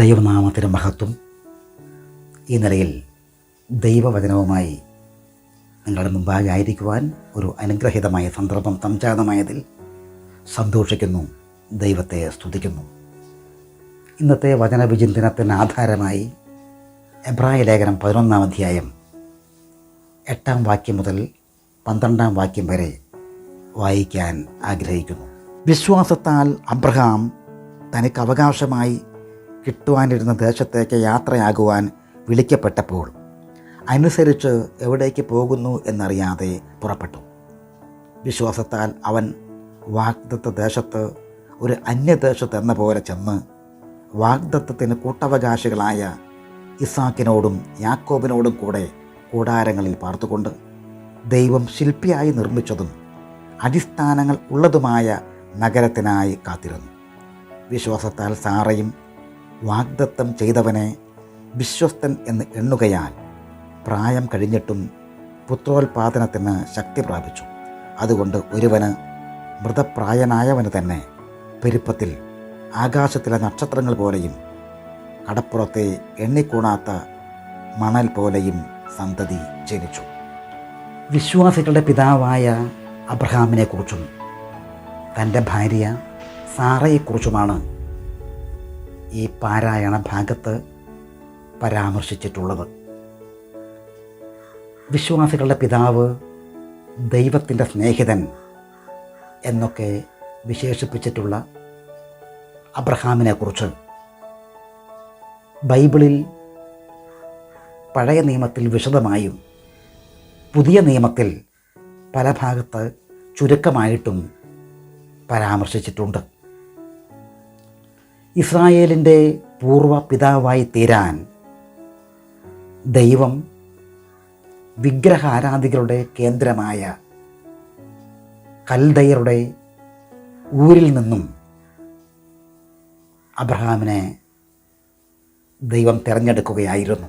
ദൈവനാമത്തിന് മഹത്വം ഈ നിലയിൽ ദൈവവചനവുമായി നിങ്ങളുടെ മുമ്പാകെ ആയിരിക്കുവാൻ ഒരു അനുഗ്രഹീതമായ സന്ദർഭം സംജാതമായതിൽ സന്തോഷിക്കുന്നു ദൈവത്തെ സ്തുതിക്കുന്നു. ഇന്നത്തെ വചനവിചിന്തനത്തിന് ആധാരമായി എബ്രായ ലേഖനം പതിനൊന്നാം അധ്യായം എട്ടാം വാക്യം മുതൽ പന്ത്രണ്ടാം വാക്യം വരെ വായിക്കാൻ ആഗ്രഹിക്കുന്നു. വിശ്വാസത്താൽ അബ്രഹാം തനിക്ക് അവകാശമായി കിട്ടുവാനിരുന്ന ദേശത്തേക്ക് യാത്രയാകുവാൻ വിളിക്കപ്പെട്ടപ്പോൾ അനുസരിച്ച് എവിടേക്ക് പോകുന്നു എന്നറിയാതെ പുറപ്പെട്ടു. വിശ്വാസത്താൽ അവൻ വാഗ്ദത്ത ദേശത്ത് ഒരു അന്യദേശത്ത് എന്ന പോലെ ചെന്ന് വാഗ്ദത്തത്തിന് കൂട്ടവകാശികളായ ഇസാക്കിനോടും യാക്കോബിനോടും കൂടെ കൂടാരങ്ങളിൽ പാർത്തുകൊണ്ട് ദൈവം ശില്പിയായി നിർമ്മിച്ചതും അടിസ്ഥാനങ്ങൾ ഉള്ളതുമായ നഗരത്തിനായി കാത്തിരുന്നു. വിശ്വാസത്താൽ സാറയും വാഗ്ദത്തം ചെയ്തവനെ വിശ്വസ്തൻ എന്ന് എണ്ണുകയാൽ പ്രായം കഴിഞ്ഞിട്ടും പുത്രോൽപാദനത്തിന് ശക്തി പ്രാപിച്ചു. അതുകൊണ്ട് ഒരുവന് മൃതപ്രായനായവന് തന്നെ പെരുപ്പത്തിൽ ആകാശത്തിലെ നക്ഷത്രങ്ങൾ പോലെയും കടപ്പുറത്തെ എണ്ണിക്കൂണാത്ത മണൽ പോലെയും സന്തതി ജനിച്ചു. വിശ്വാസികളുടെ പിതാവായ അബ്രഹാമിനെക്കുറിച്ചും തന്റെ ഭാര്യ സാറയെക്കുറിച്ചുമാണ് ഈ പാരായണ ഭാഗത്ത് പരാമർശിച്ചിട്ടുള്ളത്. വിശ്വാസികളുടെ പിതാവ് ദൈവത്തിന്റെ സ്നേഹിതൻ എന്നൊക്കെ വിശേഷിപ്പിച്ചിട്ടുള്ള അബ്രഹാമിനെക്കുറിച്ച് ബൈബിളിൽ പഴയ നിയമത്തിൽ വിശദമായും പുതിയ നിയമത്തിൽ പല ഭാഗത്ത് ചുരുക്കമായിട്ടും പരാമർശിച്ചിട്ടുണ്ട്. ഇസ്രായേലിന്റെ പൂർവ പിതാവായി തീരാൻ ദൈവം വിഗ്രഹാരാധികളുടെ കേന്ദ്രമായ കൽദയറുടെ ഊരിൽ നിന്നും അബ്രഹാമിനെ ദൈവം തിരഞ്ഞെടുക്കുകയായിരുന്നു.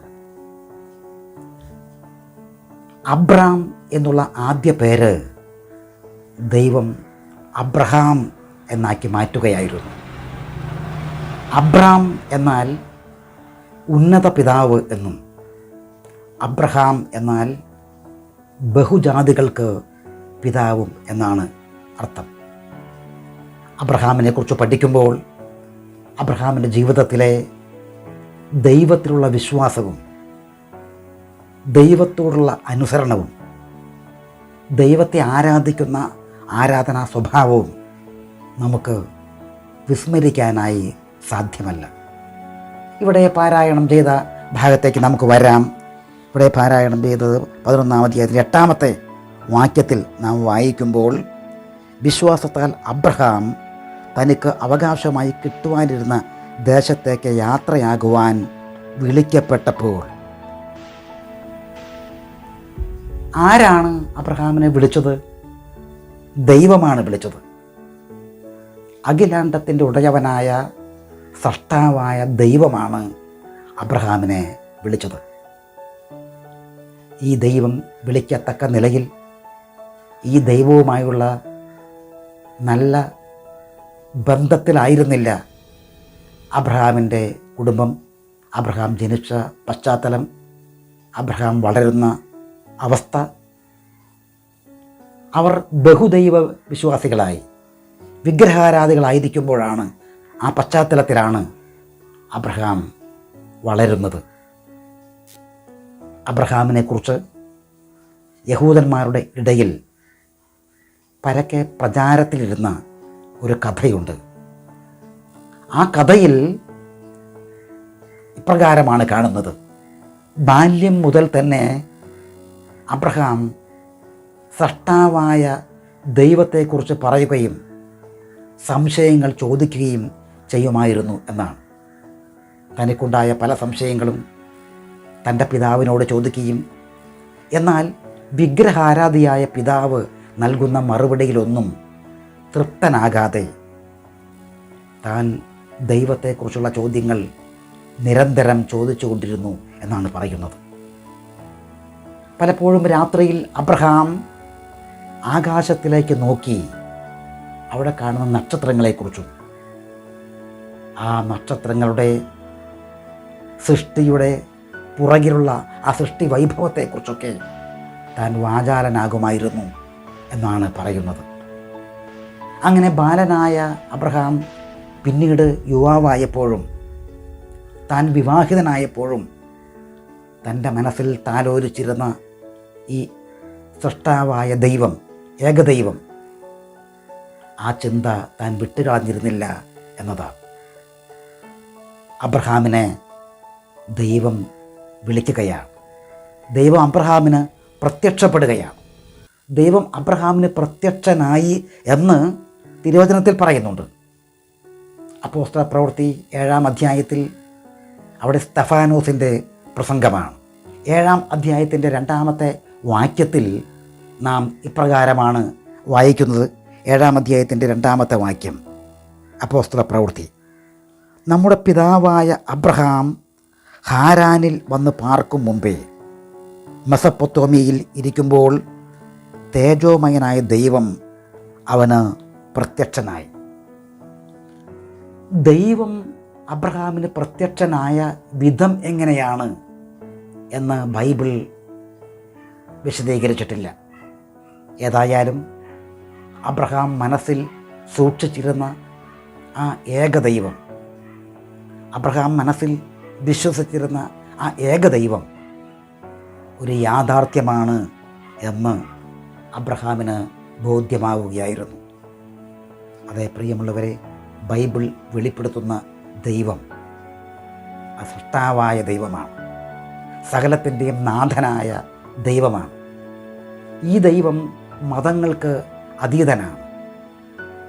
അബ്രാം എന്നുള്ള ആദ്യ പേര് ദൈവം അബ്രഹാം എന്നാക്കി മാറ്റുകയായിരുന്നു. അബ്രാം എന്നാൽ ഉന്നത പിതാവ് എന്നും അബ്രഹാം എന്നാൽ ബഹുജാതികൾക്ക് പിതാവും എന്നാണ് അർത്ഥം. അബ്രഹാമിനെക്കുറിച്ച് പഠിക്കുമ്പോൾ അബ്രഹാമിന്റെ ജീവിതത്തിലെ ദൈവത്തിലുള്ള വിശ്വാസവും ദൈവത്തോടുള്ള അനുസരണവും ദൈവത്തെ ആരാധിക്കുന്ന ആരാധനാ സ്വഭാവവും നമുക്ക് വിസ്മരിക്കാനായി സാധ്യമല്ല. ഇവിടെ പാരായണം ചെയ്ത ഭാഗത്തേക്ക് നമുക്ക് വരാം. ഇവിടെ പാരായണം ചെയ്തത് പതിനൊന്നാം അധ്യായത്തിൽ എട്ടാമത്തെ വാക്യത്തിൽ നാം വായിക്കുമ്പോൾ വിശ്വാസത്താൽ അബ്രഹാം തനിക്ക് അവകാശമായി കിട്ടുവാനിരുന്ന ദേശത്തേക്ക് യാത്രയാകുവാൻ വിളിക്കപ്പെട്ടപ്പോൾ ആരാണ് അബ്രഹാമിനെ വിളിച്ചത്? ദൈവമാണ് വിളിച്ചത്. അഖിലാണ്ടത്തിന്റെ ഉടയവനായ സൃഷ്ടാവായ ദൈവമാണ് അബ്രഹാമിനെ വിളിച്ചത്. ഈ ദൈവം വിളിക്കത്തക്ക നിലയിൽ ഈ ദൈവവുമായുള്ള നല്ല ബന്ധത്തിലായിരുന്നില്ല അബ്രഹാമിന്റെ കുടുംബം. അബ്രഹാം ജനിച്ച പശ്ചാത്തലം അബ്രഹാം വളരുന്ന അവസ്ഥ. അവർ ബഹുദൈവ വിശ്വാസികളായി വിഗ്രഹാരാധികളായിരിക്കുമ്പോഴാണ് ആ പശ്ചാത്തലത്തിലാണ് അബ്രഹാം വളരുന്നത്. അബ്രഹാമിനെക്കുറിച്ച് യഹൂദന്മാരുടെ ഇടയിൽ പരക്കെ പ്രചാരത്തിലിരുന്ന ഒരു കഥയുണ്ട്. ആ കഥയിൽ ഇപ്രകാരമാണ് കാണുന്നത്. ബാല്യം മുതൽ തന്നെ അബ്രഹാം സൃഷ്ടാവായ ദൈവത്തെക്കുറിച്ച് പറയുകയും സംശയങ്ങൾ ചോദിക്കുകയും ചെയ്യുമായിരുന്നു എന്നാണ്. തനിക്കുണ്ടായ പല സംശയങ്ങളും തന്റെ പിതാവിനോട് ചോദിക്കുകയും എന്നാൽ വിഗ്രഹാരാധിയായ പിതാവ് നൽകുന്ന മറുപടിയിലൊന്നും തൃപ്തനാകാതെ താൻ ദൈവത്തെക്കുറിച്ചുള്ള ചോദ്യങ്ങൾ നിരന്തരം ചോദിച്ചുകൊണ്ടിരുന്നു എന്നാണ് പറയുന്നത്. പലപ്പോഴും രാത്രിയിൽ അബ്രഹാം ആകാശത്തിലേക്ക് നോക്കി അവിടെ കാണുന്ന നക്ഷത്രങ്ങളെക്കുറിച്ചും ആ നക്ഷത്രങ്ങളുടെ സൃഷ്ടിയുടെ പുറകിലുള്ള ആ സൃഷ്ടി വൈഭവത്തെക്കുറിച്ചൊക്കെ താൻ വാചാലനാകുമായിരുന്നു എന്നാണ് പറയുന്നത്. അങ്ങനെ ബാലനായ അബ്രഹാം പിന്നീട് യുവാവായപ്പോഴും താൻ വിവാഹിതനായപ്പോഴും തന്റെ മനസ്സിൽ താലോലിച്ചിരുന്ന ഈ സൃഷ്ടാവായ ദൈവം ഏകദൈവം ആ ചിന്ത താൻ വിട്ടുകളഞ്ഞിരുന്നില്ല എന്നതാണ്. അബ്രഹാമിനെ ദൈവം വിളിക്കുകയാണ്. ദൈവം അബ്രഹാമിന് പ്രത്യക്ഷപ്പെടുകയാണ്. ദൈവം അബ്രഹാമിന് പ്രത്യക്ഷനായി എന്ന് തിരുവചനത്തിൽ പറയുന്നുണ്ട്. അപ്പോസ്തല പ്രവൃത്തി ഏഴാം അധ്യായത്തിൽ അവിടെ സ്തഫാനോസിന്റെ പ്രസംഗമാണ്. ഏഴാം അധ്യായത്തിന്റെ രണ്ടാമത്തെ വാക്യത്തിൽ നാം ഇപ്രകാരമാണ് വായിക്കുന്നത്. ഏഴാം അധ്യായത്തിന്റെ രണ്ടാമത്തെ വാക്യം അപ്പോസ്തല പ്രവൃത്തി. നമ്മുടെ പിതാവായ അബ്രഹാം ഹാരാനിൽ വന്ന് പാർക്കും മുമ്പേ മെസപ്പൊത്തോമിയയിൽ ഇരിക്കുമ്പോൾ തേജോമയനായ ദൈവം അവന് പ്രത്യക്ഷനായി. ദൈവം അബ്രഹാമിന് പ്രത്യക്ഷനായ വിധം എങ്ങനെയാണ് എന്ന് ബൈബിൾ വിശദീകരിച്ചിട്ടില്ല. ഏതായാലും അബ്രഹാം മനസ്സിൽ സൂക്ഷിച്ചിരുന്ന ആ ഏകദൈവം അബ്രഹാം മനസ്സിൽ വിശ്വസിച്ചിരുന്ന ആ ഏകദൈവം ഒരു യാഥാർത്ഥ്യമാണ് എന്ന് അബ്രഹാമിന് ബോധ്യമാവുകയായിരുന്നു. അതേ പ്രിയമുള്ളവരെ ബൈബിൾ വെളിപ്പെടുത്തുന്ന ദൈവം അസൃഷ്ടാവായ സൃഷ്ടാവായ ദൈവമാണ്. സകലത്തിന്റെയും നാഥനായ ദൈവമാണ്. ഈ ദൈവം മതങ്ങൾക്ക് അതീതനാണ്.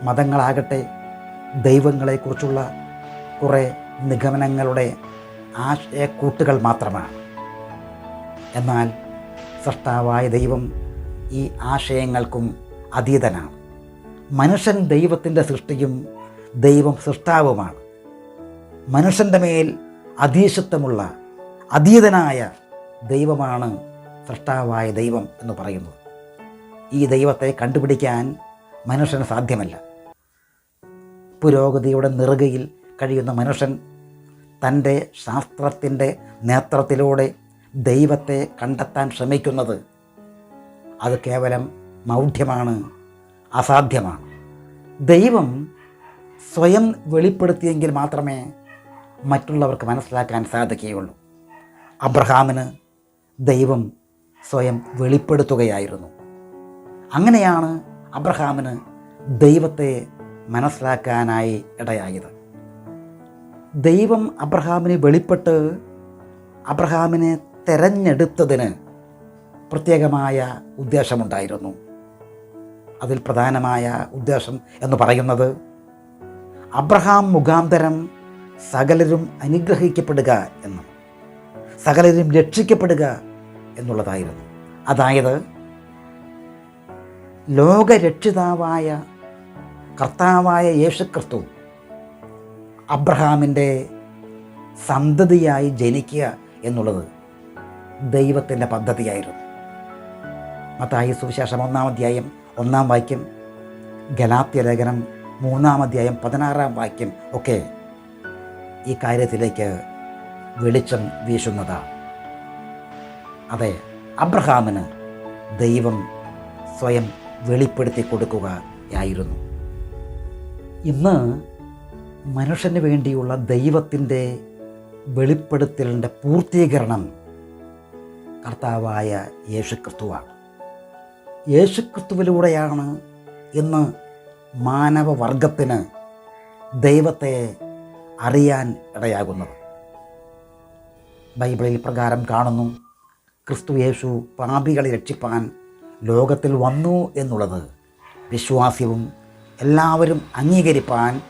മതങ്ങളാകട്ടെ ദൈവങ്ങളെക്കുറിച്ചുള്ള കുറേ നിഗമനങ്ങളുടെ ആശയക്കൂട്ടുകൾ മാത്രമാണ്. എന്നാൽ സൃഷ്ടാവായ ദൈവം ഈ ആശയങ്ങൾക്കും അതീതനാണ്. മനുഷ്യൻ ദൈവത്തിന്റെ സൃഷ്ടിയും ദൈവം സൃഷ്ടാവുമാണ്. മനുഷ്യന്റെ മേൽ അധീശത്വമുള്ള അതീതനായ ദൈവമാണ് സൃഷ്ടാവായ ദൈവം എന്ന് പറയുന്നത്. ഈ ദൈവത്തെ കണ്ടുപിടിക്കാൻ മനുഷ്യന് സാധ്യമല്ല. പുരോഗതിയുടെ നെറുകയിൽ കഴിയുന്ന മനുഷ്യൻ തന്റെ ശാസ്ത്രത്തിന്റെ നേത്രത്തിലൂടെ ദൈവത്തെ കണ്ടെത്താൻ ശ്രമിക്കുന്നത് അത് കേവലം മൗഢ്യമാണ് അസാധ്യമാണ്. ദൈവം സ്വയം വെളിപ്പെടുത്തിയെങ്കിൽ മാത്രമേ മറ്റുള്ളവർക്ക് മനസ്സിലാക്കാൻ സാധിക്കുകയുള്ളൂ. അബ്രഹാമിന് ദൈവം സ്വയം വെളിപ്പെടുത്തുകയായിരുന്നു. അങ്ങനെയാണ് അബ്രഹാമിന് ദൈവത്തെ മനസ്സിലാക്കാനായി ഇടയായത്. ദൈവം അബ്രഹാമിനെ വെളിപ്പെട്ട് അബ്രഹാമിനെ തെരഞ്ഞെടുത്തതിന് പ്രത്യേകമായ ഉദ്ദേശമുണ്ടായിരുന്നു. അതിൽ പ്രധാനമായ ഉദ്ദേശം എന്ന് പറയുന്നത് അബ്രഹാം മുഖാന്തരം സകലരും അനുഗ്രഹിക്കപ്പെടുക എന്നും സകലരും രക്ഷിക്കപ്പെടുക എന്നുള്ളതായിരുന്നു. അതായത് ലോകരക്ഷിതാവായ കർത്താവായ യേശുക്രിസ്തു അബ്രഹാമിന്റെ സന്തതിയായി ജനിക്കുക എന്നുള്ളത് ദൈവത്തിന്റെ പദ്ധതിയായിരുന്നു. മത്തായി സുവിശേഷം ഒന്നാം അധ്യായം ഒന്നാം വാക്യം ഗലാത്യ ലേഖനം മൂന്നാം അധ്യായം പതിനാറാം വാക്യം ഒക്കെ ഈ കാര്യത്തിലേക്ക് വെളിച്ചം വീശുന്നതാണ് അതെ അബ്രഹാമിന് ദൈവം സ്വയം വെളിപ്പെടുത്തി കൊടുക്കുകയായിരുന്നു ഇന്ന് മനുഷ്യന് വേണ്ടിയുള്ള ദൈവത്തിന്റെ വെളിപ്പെടുത്തലിന്റെ പൂർത്തീകരണം കർത്താവായ യേശുക്രിസ്തുവാണ്. യേശുക്രിസ്തുവിലൂടെയാണ് ഇന്ന് മാനവവർഗത്തിന് ദൈവത്തെ അറിയാൻ ഇടയാകുന്നത്. ബൈബിളിൽ പ്രകാരം കാണുന്നു ക്രിസ്തു യേശു പാപികളെ രക്ഷിപ്പാൻ ലോകത്തിൽ വന്നു എന്നുള്ളത് വിശ്വാസ്യവും എല്ലാവരും അംഗീകരിപ്പാൻ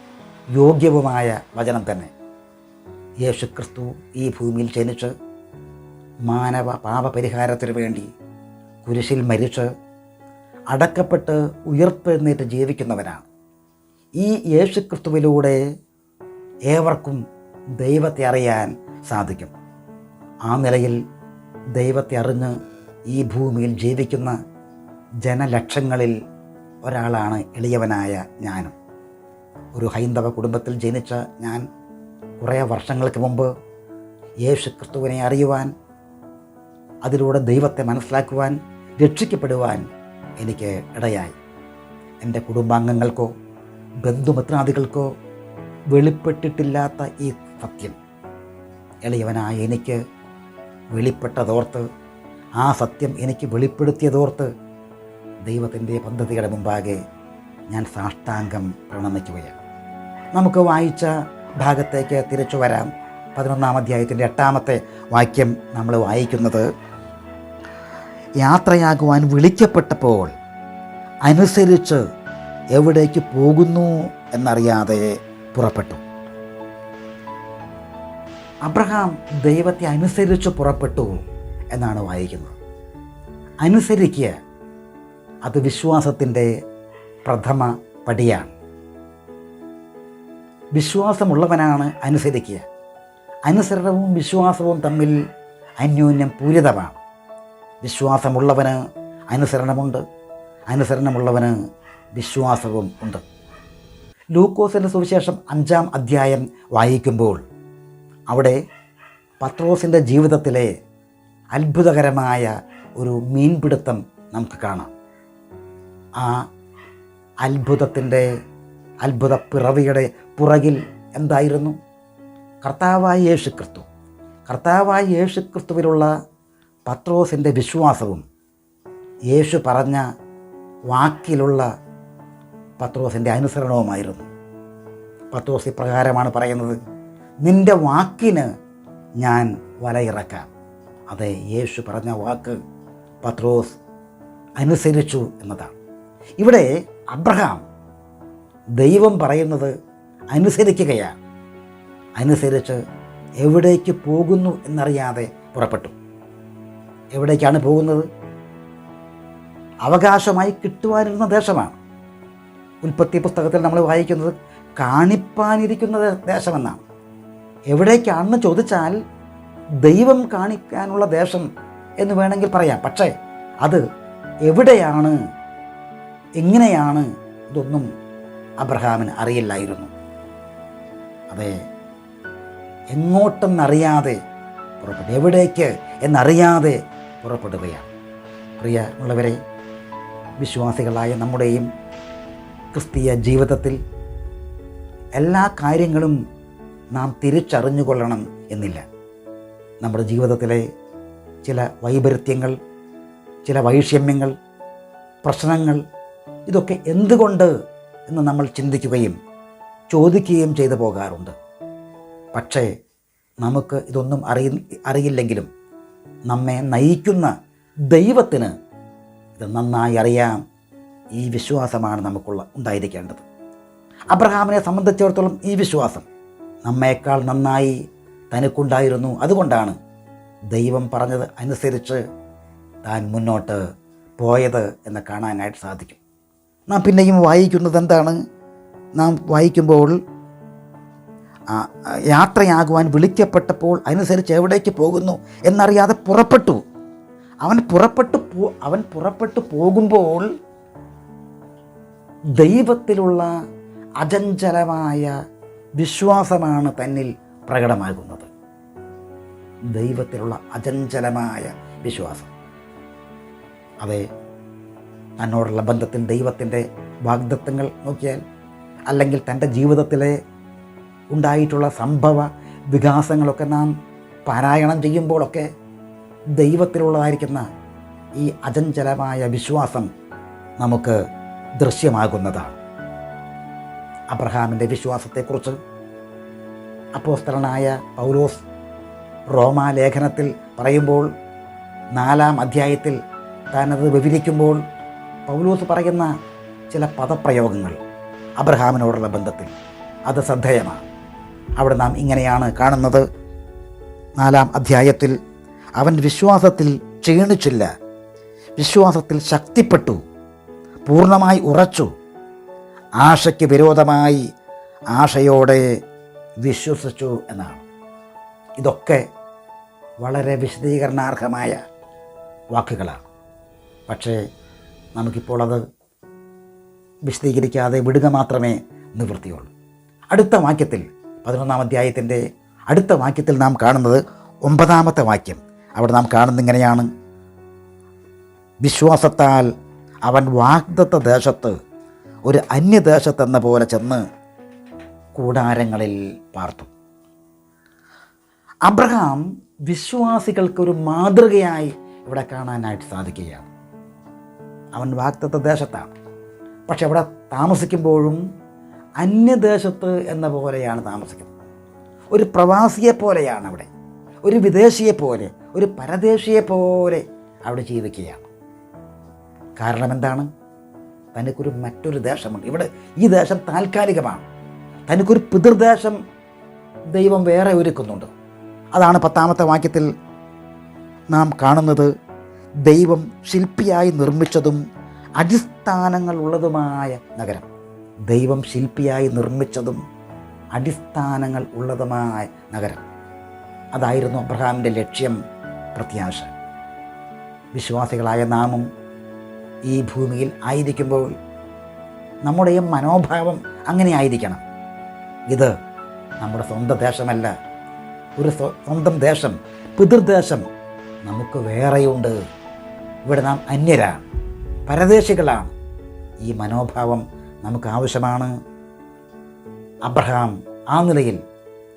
യോഗ്യവുമായ വചനം തന്നെ. യേശു ക്രിസ്തു ഈ ഭൂമിയിൽ ജനിച്ച് മാനവ പാപപരിഹാരത്തിന് വേണ്ടി കുരിശിൽ മരിച്ച് അടക്കപ്പെട്ട് ഉയർത്തെഴുന്നേറ്റ് ജീവിക്കുന്നവനാണ്. ഈ യേശു ക്രിസ്തുവിലൂടെ ഏവർക്കും ദൈവത്തെ അറിയാൻ സാധിക്കും. ആ നിലയിൽ ദൈവത്തെ അറിഞ്ഞ് ഈ ഭൂമിയിൽ ജീവിക്കുന്ന ജനലക്ഷങ്ങളിൽ ഒരാളാണ് എളിയവനായ ഞാനും. ഒരു ഹൈന്ദവ കുടുംബത്തിൽ ജനിച്ച ഞാൻ കുറേ വർഷങ്ങൾക്ക് മുമ്പ് യേശു ക്രിസ്തുവിനെ അറിയുവാൻ അതിലൂടെ ദൈവത്തെ മനസ്സിലാക്കുവാൻ രക്ഷിക്കപ്പെടുവാൻ എനിക്ക് ഇടയായി. എന്റെ കുടുംബാംഗങ്ങൾക്കോ ബന്ധുമിത്രാദികൾക്കോ വെളിപ്പെട്ടിട്ടില്ലാത്ത ഈ സത്യം. എളിയവനായ എനിക്ക് വെളിപ്പെട്ടതോർത്ത് ആ സത്യം എനിക്ക് വെളിപ്പെടുത്തിയതോർത്ത് ദൈവത്തിന്റെ പദ്ധതിയുടെ മുമ്പാകെ ഞാൻ സാഷ്ടാംഗം പ്രണമിക്കുകയാണ് നമുക്ക് വായിച്ച ഭാഗത്തേക്ക് തിരിച്ചു വരാം. പതിനൊന്നാം അധ്യായത്തിന്റെ എട്ടാമത്തെ വാക്യം നമ്മൾ വായിക്കുന്നത് യാത്രയാകുവാൻ വിളിക്കപ്പെട്ടപ്പോൾ അനുസരിച്ച് എവിടേക്ക് പോകുന്നു എന്നറിയാതെ പുറപ്പെട്ടു. അബ്രഹാം ദൈവത്തെ അനുസരിച്ച് പുറപ്പെട്ടു എന്നാണ് വായിക്കുന്നത്. അനുസരിക്കുക അത് വിശ്വാസത്തിന്റെ പ്രഥമ പടിയാണ്. വിശ്വാസമുള്ളവനാണ് അനുസരിക്കുക. അനുസരണവും വിശ്വാസവും തമ്മിൽ അന്യോന്യം പൂരിതമാണ്. വിശ്വാസമുള്ളവന് അനുസരണമുണ്ട് അനുസരണമുള്ളവന് വിശ്വാസവും ഉണ്ട്. ലൂക്കോസിന്റെ സുവിശേഷം അഞ്ചാം അധ്യായം വായിക്കുമ്പോൾ അവിടെ പത്രോസിന്റെ ജീവിതത്തിലെ അത്ഭുതകരമായ ഒരു മീൻപിടുത്തം നമുക്ക് കാണാം. ആ അത്ഭുതത്തിന്റെ അത്ഭുത പിറവിയുടെ പുറകിൽ എന്തായിരുന്നു? കർത്താവായ യേശു ക്രിസ്തു കർത്താവായ യേശു ക്രിസ്തുവിലുള്ള പത്രോസിന്റെ വിശ്വാസവും യേശു പറഞ്ഞ വാക്കിലുള്ള പത്രോസിന്റെ അനുസരണവുമായിരുന്നു. പത്രോസ് ഇപ്രകാരമാണ് പറയുന്നത് നിന്റെ വാക്കിന് ഞാൻ വലയിറക്കാം അതെ യേശു പറഞ്ഞ വാക്ക് പത്രോസ് അനുസരിച്ചു എന്നതാണ്. ഇവിടെ അബ്രഹാം ദൈവം പറയുന്നത് അനുസരിക്കുകയാണ്. അനുസരിച്ച് എവിടേക്ക് പോകുന്നു എന്നറിയാതെ പുറപ്പെട്ടു. എവിടേക്കാണ് പോകുന്നത്? അവകാശമായി കിട്ടുവാനിരുന്ന ദേശമാണ്. ഉൽപ്പത്തി പുസ്തകത്തിൽ നമ്മൾ വായിക്കുന്നത് കാണിപ്പാനിരിക്കുന്ന ദേശമെന്നാണ്. എവിടേക്കാണെന്ന് ചോദിച്ചാൽ ദൈവം കാണിക്കാനുള്ള ദേശം എന്ന് വേണമെങ്കിൽ പറയാം. പക്ഷേ അത് എവിടെയാണ് എങ്ങനെയാണ് ഇതൊന്നും അബ്രഹാമിന് അറിയില്ലായിരുന്നു. അതെ എങ്ങോട്ടെന്നറിയാതെ പുറപ്പെട്ടു എവിടേക്ക് എന്നറിയാതെ പുറപ്പെടുകയാണ്. പ്രിയ ഉള്ളവരെ വിശ്വാസികളായ നമ്മുടെയും ക്രിസ്തീയ ജീവിതത്തിൽ എല്ലാ കാര്യങ്ങളും നാം തിരിച്ചറിഞ്ഞുകൊള്ളണം എന്നില്ല. നമ്മുടെ ജീവിതത്തിലെ ചില വൈപരീത്യങ്ങൾ ചില വൈഷമ്യങ്ങൾ പ്രശ്നങ്ങൾ ഇതൊക്കെ എന്തുകൊണ്ട് എന്ന് നമ്മൾ ചിന്തിക്കുകയും ചോദിക്കുകയും ചെയ്തു പോകാറുണ്ട്. പക്ഷേ നമുക്ക് ഇതൊന്നും അറിയ അറിയില്ലെങ്കിലും നമ്മെ നയിക്കുന്ന ദൈവത്തിന് ഇത് നന്നായി അറിയാം ഈ വിശ്വാസമാണ് നമുക്കുള്ള ഉണ്ടായിരിക്കേണ്ടത്. അബ്രഹാമിനെ സംബന്ധിച്ചിടത്തോളം ഈ വിശ്വാസം നമ്മേക്കാൾ നന്നായി തനിക്കുണ്ടായിരുന്നു. അതുകൊണ്ടാണ് ദൈവം പറഞ്ഞത് അനുസരിച്ച് താൻ മുന്നോട്ട് പോയത് എന്ന് കാണാനായിട്ട് സാധിക്കും. നാം പിന്നെയും വായിക്കുന്നത് എന്താണ്? നാം വായിക്കുമ്പോൾ യാത്രയാകുവാൻ വിളിക്കപ്പെട്ടപ്പോൾ അതിനനുസരിച്ച് എവിടേക്ക് പോകുന്നു എന്നറിയാതെ പുറപ്പെട്ടു. അവൻ പുറപ്പെട്ടു പോ അവൻ പുറപ്പെട്ടു പോകുമ്പോൾ ദൈവത്തിലുള്ള അചഞ്ചലമായ വിശ്വാസമാണ് തന്നിൽ പ്രകടമാകുന്നത്. ദൈവത്തിലുള്ള അചഞ്ചലമായ വിശ്വാസം. അതെ തന്നോടുള്ള ബന്ധത്തിൽ ദൈവത്തിന്റെ വാഗ്ദത്വങ്ങൾ നോക്കിയാൽ അല്ലെങ്കിൽ തന്റെ ജീവിതത്തിലെ ഉണ്ടായിട്ടുള്ള സംഭവ വികാസങ്ങളൊക്കെ നാം പാരായണം ചെയ്യുമ്പോഴൊക്കെ ദൈവത്തിലുള്ളതായിരിക്കുന്ന ഈ അചഞ്ചലമായ വിശ്വാസം നമുക്ക് ദൃശ്യമാകുന്നതാണ്. അബ്രഹാമിന്റെ വിശ്വാസത്തെക്കുറിച്ച് അപ്പോസ്തലനായ പൗലോസ് റോമാലേഖനത്തിൽ പറയുമ്പോൾ നാലാം അധ്യായത്തിൽ താനത് വിവരിക്കുമ്പോൾ പൗലോസ് പറയുന്ന ചില പദപ്രയോഗങ്ങൾ അബ്രഹാമിനോടുള്ള ബന്ധത്തിൽ. അത് ശ്രദ്ധേയമാണ്. അവിടെ നാം ഇങ്ങനെയാണ് കാണുന്നത്. നാലാം അധ്യായത്തിൽ അവൻ വിശ്വാസത്തിൽ ക്ഷീണിച്ചില്ല. വിശ്വാസത്തിൽ ശക്തിപ്പെട്ടു. പൂർണമായി ഉറച്ചു. ആശയ്ക്ക് വിരോധമായി ആശയോടെ വിശ്വസിച്ചു എന്നാണ്. ഇതൊക്കെ വളരെ വിശദീകരണാർഹമായ വാക്കുകളാണ്. പക്ഷേ നമുക്കിപ്പോൾ അത് വിശദീകരിക്കാതെ വിടുക മാത്രമേ നിവൃത്തിയുള്ളൂ. അടുത്ത വാക്യത്തിൽ പതിനൊന്നാം അധ്യായത്തിന്റെ അടുത്ത വാക്യത്തിൽ നാം കാണുന്നത് ഒമ്പതാമത്തെ വാക്യം. അവിടെ നാം കാണുന്നത് ഇങ്ങനെയാണ്. വിശ്വാസത്താൽ അവൻ വാഗ്ദത്ത ദേശത്ത് ഒരു അന്യദേശത്തെന്ന പോലെ ചെന്ന് കൂടാരങ്ങളിൽ പാർത്തു. അബ്രഹാം വിശ്വാസികൾക്കൊരു മാതൃകയായി ഇവിടെ കാണാനായിട്ട് സാധിക്കുകയാണ്. അവൻ വാഗ്ദത്ത ദേശത്താണ്. പക്ഷെ അവിടെ താമസിക്കുമ്പോഴും അന്യദേശത്ത് എന്ന പോലെയാണ് താമസിക്കുന്നത്. ഒരു പ്രവാസിയെ പോലെയാണ് അവിടെ. ഒരു വിദേശിയെ പോലെ ഒരു പരദേശിയെ പോലെ അവിടെ ജീവിക്കുകയാണ്. കാരണം എന്താണ്? തനിക്കൊരു മറ്റൊരു ദേശമുണ്ട്. ഇവിടെ ഈ ദേശം താൽക്കാലികമാണ്. തനിക്കൊരു പിതൃദേശം ദൈവം വേറെ ഒരുക്കുന്നുണ്ട്. അതാണ് പത്താമത്തെ വാക്യത്തിൽ നാം കാണുന്നത്. ദൈവം ശില്പിയായി നിർമ്മിച്ചതും അടിസ്ഥാനങ്ങളുള്ളതുമായ നഗരം. ദൈവം ശില്പിയായി നിർമ്മിച്ചതും അടിസ്ഥാനങ്ങൾ ഉള്ളതുമായ നഗരം. അതായിരുന്നു അബ്രഹാമിന്റെ ലക്ഷ്യം പ്രത്യാശ. വിശ്വാസികളായ നാമും ഈ ഭൂമിയിൽ ആയിരിക്കുമ്പോൾ നമ്മുടെ മനോഭാവം അങ്ങനെ ആയിരിക്കണം. ഇത് നമ്മുടെ സ്വന്തം ദേശമല്ല. ഒരു സ്വ- സ്വന്തം ദേശം പിതൃദേശം നമുക്ക് വേറെയുണ്ട്. ഇവിടെ നാം അന്യരാണ് പരദേശികളാണ്. ഈ മനോഭാവം നമുക്ക് ആവശ്യമാണ്. അബ്രഹാം ആ നിലയിൽ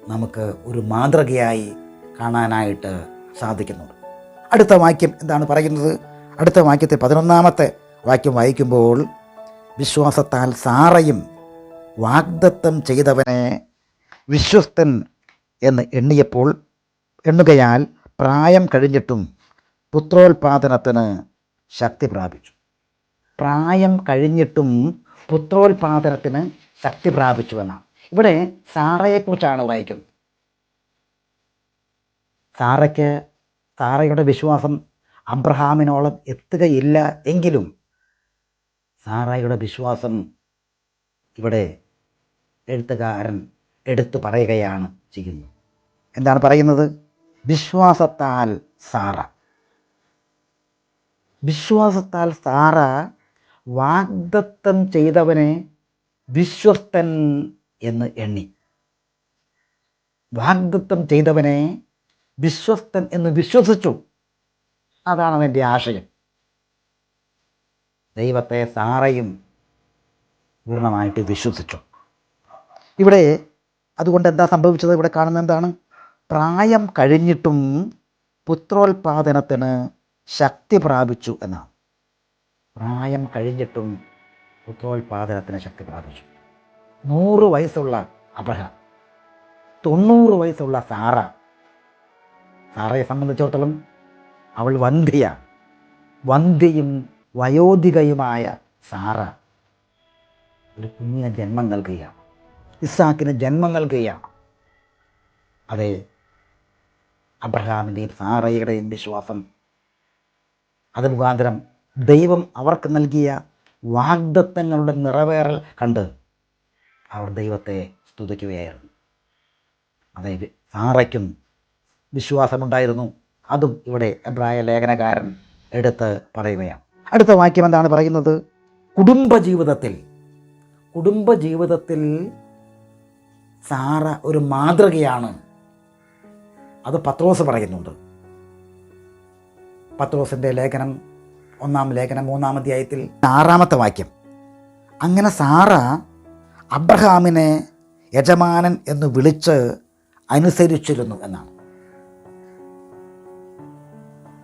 നമുക്ക് ഒരു മാതൃകയായി കാണാനായിട്ട് സാധിക്കുന്നുണ്ട് അടുത്ത വാക്യം എന്താണ് പറയുന്നത്? അടുത്ത വാക്യത്തെ പതിനൊന്നാമത്തെ വാക്യം വായിക്കുമ്പോൾ വിശ്വാസത്താൽ സാറയും വാഗ്ദത്തം ചെയ്തവനെ വിശ്വസ്തൻ എന്ന് എണ്ണിയപ്പോൾ എണ്ണുകയാൽ പ്രായം കഴിഞ്ഞിട്ടും പുത്രോൽപാദനത്തിന് ശക്തി പ്രാപിച്ചു. പ്രായം കഴിഞ്ഞിട്ടും പുത്രോൽപാദനത്തിന് ശക്തി പ്രാപിച്ചു എന്നാണ്. ഇവിടെ സാറയെക്കുറിച്ചാണ് വായിക്കുന്നത്. സാറയ്ക്ക് സാറയുടെ വിശ്വാസം അബ്രഹാമിനോളം എത്തുകയില്ല എങ്കിലും സാറയുടെ വിശ്വാസം ഇവിടെ എഴുത്തുകാരൻ എടുത്തു പറയുകയാണ് ചെയ്യുന്നത്. എന്താണ് പറയുന്നത്? വിശ്വാസത്താൽ സാറ. വിശ്വാസത്താൽ സാറ വാഗ്ദത്തം ചെയ്തവനെ വിശ്വസ്തൻ എന്ന് എണ്ണി. വാഗ്ദത്തം ചെയ്തവനെ വിശ്വസ്തൻ എന്ന് വിശ്വസിച്ചു. അതാണ് അതിന്റെ ആശയം. ദൈവത്തെ സാറയും പൂർണമായിട്ട് വിശ്വസിച്ചു. ഇവിടെ അതുകൊണ്ട് എന്താ സംഭവിച്ചത്? ഇവിടെ കാണുന്ന എന്താണ്? പ്രായം കഴിഞ്ഞിട്ടും പുത്രോൽപാദനത്തിന് ശക്തി പ്രാപിച്ചു എന്നാണ്. പ്രായം കഴിഞ്ഞിട്ടും പുത്രോൽപാദനത്തിന് ശക്തി പ്രാപിച്ചു. നൂറ് വയസ്സുള്ള അബ്രഹാം തൊണ്ണൂറ് വയസ്സുള്ള സാറ സാറയെ സംബന്ധിച്ചിടത്തോളം അവൾ വന്ധ്യ വന്ധ്യയും വയോധികയുമായ സാറ ഒരു കുഞ്ഞിന് ജന്മം നൽകുകയാണ്. ഇസാക്കിന് ജന്മം നൽകുകയാണ്. അതെ അബ്രഹാമിന്റെയും സാറയുടെയും വിശ്വാസം അത് മുഖാന്തരം ദൈവം അവർക്ക് നൽകിയ വാഗ്ദത്തങ്ങളുടെ നിറവേറൽ കണ്ട് അവർ ദൈവത്തെ സ്തുതിക്കുകയായിരുന്നു. അതായത് സാറയ്ക്കും വിശ്വാസമുണ്ടായിരുന്നു. അതും ഇവിടെ എബ്രായ ലേഖനകാരൻ എടുത്ത് പറയുകയാണ്. അടുത്ത വാക്യം എന്താണ് പറയുന്നത്? കുടുംബജീവിതത്തിൽ കുടുംബജീവിതത്തിൽ സാറ ഒരു മാതൃകയാണ്. അത് പത്രോസ് പറയുന്നുണ്ട്. പത്രോസിന്റെ ലേഖനം ഒന്നാം ലേഖനം മൂന്നാം അധ്യായത്തിൽ ആറാമത്തെ വാക്യം. അങ്ങനെ സാറ അബ്രഹാമിനെ യജമാനൻ എന്ന് വിളിച്ച് അനുസരിച്ചിരുന്നു എന്നാണ്.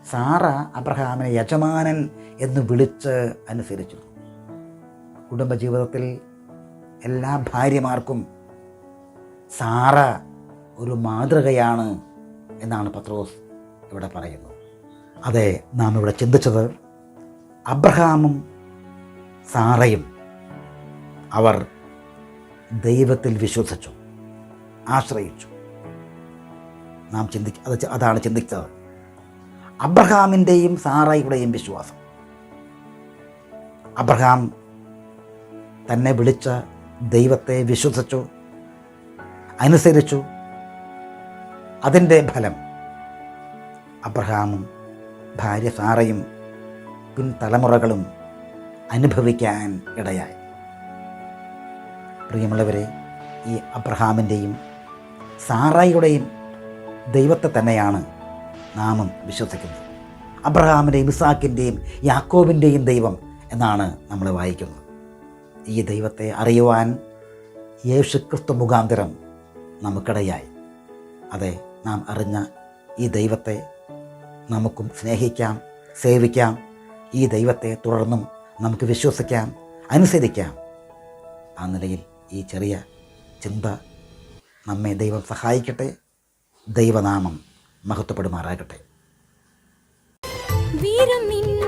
സാറ അബ്രഹാമിനെ യജമാനൻ എന്ന് വിളിച്ച് അനുസരിച്ചിരുന്നു. കുടുംബജീവിതത്തിൽ എല്ലാ ഭാര്യമാർക്കും സാറ ഒരു മാതൃകയാണ് എന്നാണ് പത്രോസ് ഇവിടെ പറയുന്നത്. അതെ നാം ഇവിടെ ചിന്തിച്ചത് അബ്രഹാമും സാറയും അവർ ദൈവത്തിൽ വിശ്വസിച്ചു ആശ്രയിച്ചു. നാം ചിന്തി അത് അതാണ് ചിന്തിച്ചത്. അബ്രഹാമിന്റെയും സാറയുടെയും വിശ്വാസം. അബ്രഹാം തന്നെ വിളിച്ച ദൈവത്തെ വിശ്വസിച്ചു അനുസരിച്ചു. അതിന്റെ ഫലം അബ്രഹാമും ഭാര്യ സാറയും പിൻതലമുറകളും അനുഭവിക്കാൻ ഇടയായി. പ്രിയമുള്ളവരെ ഈ അബ്രഹാമിന്റെയും സാറായിയുടെയും ദൈവത്തെ തന്നെയാണ് നാമും വിശ്വസിക്കുന്നത്. അബ്രഹാമിന്റെയും ഇസാക്കിന്റെയും യാക്കോബിന്റെയും ദൈവം എന്നാണ് നമ്മൾ വായിക്കുന്നത്. ഈ ദൈവത്തെ അറിയുവാൻ യേശു ക്രിസ്തു മുഖാന്തരം നമുക്കിടയായി. അതെ നാം അറിഞ്ഞ ഈ ദൈവത്തെ നമുക്കും സ്നേഹിക്കാം സേവിക്കാം ഈ ദൈവത്തെ തുടർന്നും നമുക്ക് വിശ്വസിക്കാം അനുസരിക്കാം. ആ നിലയിൽ ഈ ചെറിയ ചിന്ത നമ്മെ ദൈവം സഹായിക്കട്ടെ. ദൈവനാമം മഹത്വപ്പെടുമാറാകട്ടെ. വിരുന്നിൻ